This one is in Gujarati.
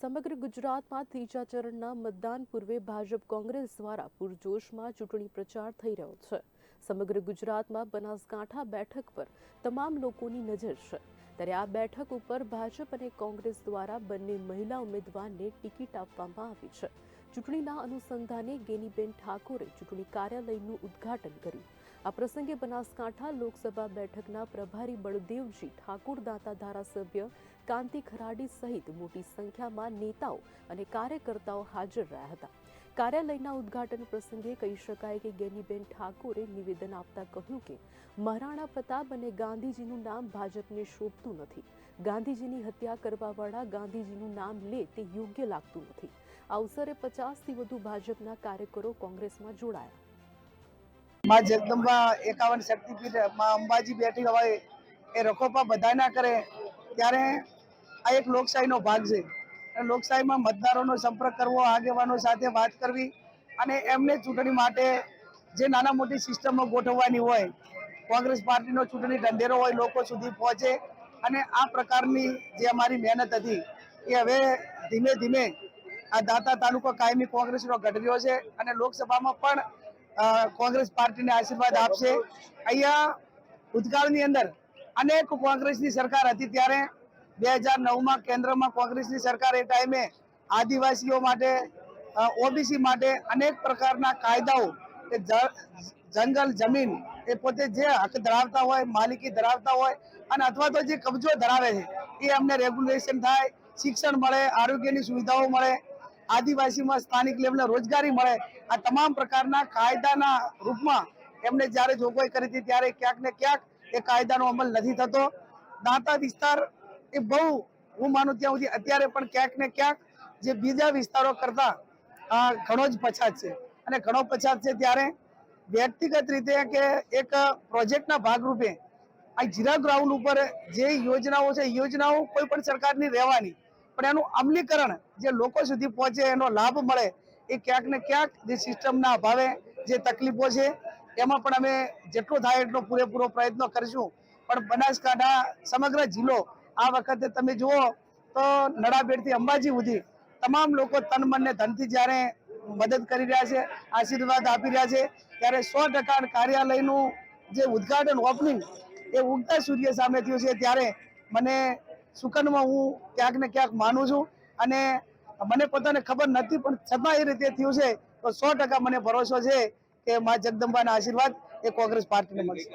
સમગ્ર ગુજરાતમાં ત્રીજા ચરણના મતદાન પૂર્વે ભાજપ કોંગ્રેસ દ્વારા પૂરજોશમાં ચૂંટણી પ્રચાર થઈ રહ્યો છે. સમગ્ર ગુજરાતમાં બનાસકાંઠા બેઠક પર તમામ લોકોની નજર છે. ત્યારે આ બેઠક ઉપર ભાજપ અને કોંગ્રેસ દ્વારા બંને મહિલા ઉમેદવારને ટિકિટ આપવામાં આવી છે. ચૂંટણીના અનુસંધાને ગેનીબેન ઠાકોરે ચૂંટણી કાર્યાલયનું ઉદ્ઘાટન કર્યું. આ પ્રસંગે બનાસકાંઠા લોકસભા બેઠકના પ્રભારી બળદેવજી ઠાકુર દાતા ધારાસભ્ય કાંતિ ખરાડી સહિત મોટી સંખ્યામાં નેતાઓ અને કાર્યકર્તાઓ હાજર રહ્યા હતા. કાર્યાલયના ઉદઘાટન પ્રસંગે કહી શકાય કે ગેનીબેન ઠાકોરે નિવેદન આપતા કહ્યું કે, મહારાણા પ્રતાપ અને ગાંધીજીનું નામ ભાજપને શોભતું નથી. ગાંધીજીની હત્યા કરવાવાળા ગાંધીજીનું નામ લે તે યોગ્ય લાગતું નથી. આ અવસરે પચાસથી વધુ ભાજપના કાર્યકરો કોંગ્રેસમાં જોડાયા. માં જગદંબા એકાવન શક્તિપીઠમાં અંબાજી બેઠી હોય એ રખોપા બધા ના કરે, ત્યારે આ એક લોકશાહીનો ભાગ છે. લોકશાહીમાં મતદારોનો સંપર્ક કરવો, આગેવાનો સાથે વાત કરવી અને એમને ચૂંટણી માટે જે નાના મોટી સિસ્ટમો ગોઠવવાની હોય, કોંગ્રેસ પાર્ટીનો ચૂંટણી ઢંઢેરો હોય, લોકો સુધી પહોંચે અને આ પ્રકારની જે અમારી મહેનત હતી, એ હવે ધીમે ધીમે આ દાતા તાલુકો કાયમી કોંગ્રેસનો ગઢ રહ્યો છે અને લોકસભામાં પણ કોંગ્રેસ પાર્ટીને આશીર્વાદ આપશે. અહીંયા ભૂતકાળની અંદર અનેક કોંગ્રેસની સરકાર હતી ત્યારે બે હજાર નવમાં કેન્દ્રમાં કોંગ્રેસની સરકાર એ ટાઈમે આદિવાસીઓ માટે ઓબીસી માટે અનેક પ્રકારના કાયદાઓ કે જંગલ જમીન એ પોતે જે હક ધરાવતા હોય, માલિકી ધરાવતા હોય અને અથવા તો જે કબજો ધરાવે છે, એ અમને રેગ્યુલેશન થાય, શિક્ષણ મળે, આરોગ્યની સુવિધાઓ મળે આદિવાસીમાં સ્થાનિક લેવલે રોજગારી મળે, આ તમામ પ્રકારના કાયદાના રૂપમાં એમને જ્યારે જોગવાઈ કરી હતી ત્યારે ક્યાંક ને ક્યાંક એ કાયદાનો અમલ નથી થતો. દાંતા વિસ્તાર એ બહુ, હું માનું ત્યાં સુધી અત્યારે પણ ક્યાંક ને ક્યાંક જે બીજા વિસ્તારો કરતા ઘણો જ પછાત છે. અને ઘણો પછાત છે ત્યારે વ્યક્તિગત રીતે કે એક પ્રોજેક્ટના ભાગરૂપે, આ જીરા ગ્રાઉન્ડ ઉપર જે યોજનાઓ છે યોજનાઓ કોઈ પણ સરકારની રહેવાની પણ એનું અમલીકરણ જે લોકો સુધી પહોંચે, એનો લાભ મળે, એ ક્યાંક ને ક્યાંક જે સિસ્ટમના અભાવે જે તકલીફો છે, એમાં પણ અમે જેટલો થાય એટલો પૂરેપૂરો પ્રયત્ન કરીશું. પણ બનાસકાંઠા, સમગ્ર જિલ્લો આ વખતે તમે જુઓ તો નડાબેડથી અંબાજી સુધી તમામ લોકો તન મનને ધનથી જ્યારે મદદ કરી રહ્યા છે, આશીર્વાદ આપી રહ્યા છે, ત્યારે સો ટકા કાર્યાલયનું જે ઉદ્ઘાટન ઓપનિંગ એ ઉગતા સૂર્ય સામે થયું છે, ત્યારે મને સુકનમાં હું ક્યાંક ને ક્યાંક માનું છું. અને મને પોતાને ખબર નથી, પણ છતાં એ રીતે થયું છે, તો સો ટકા મને ભરોસો છે કે મા જગદંબાના આશીર્વાદ એ કોંગ્રેસ પાર્ટીને મળશે.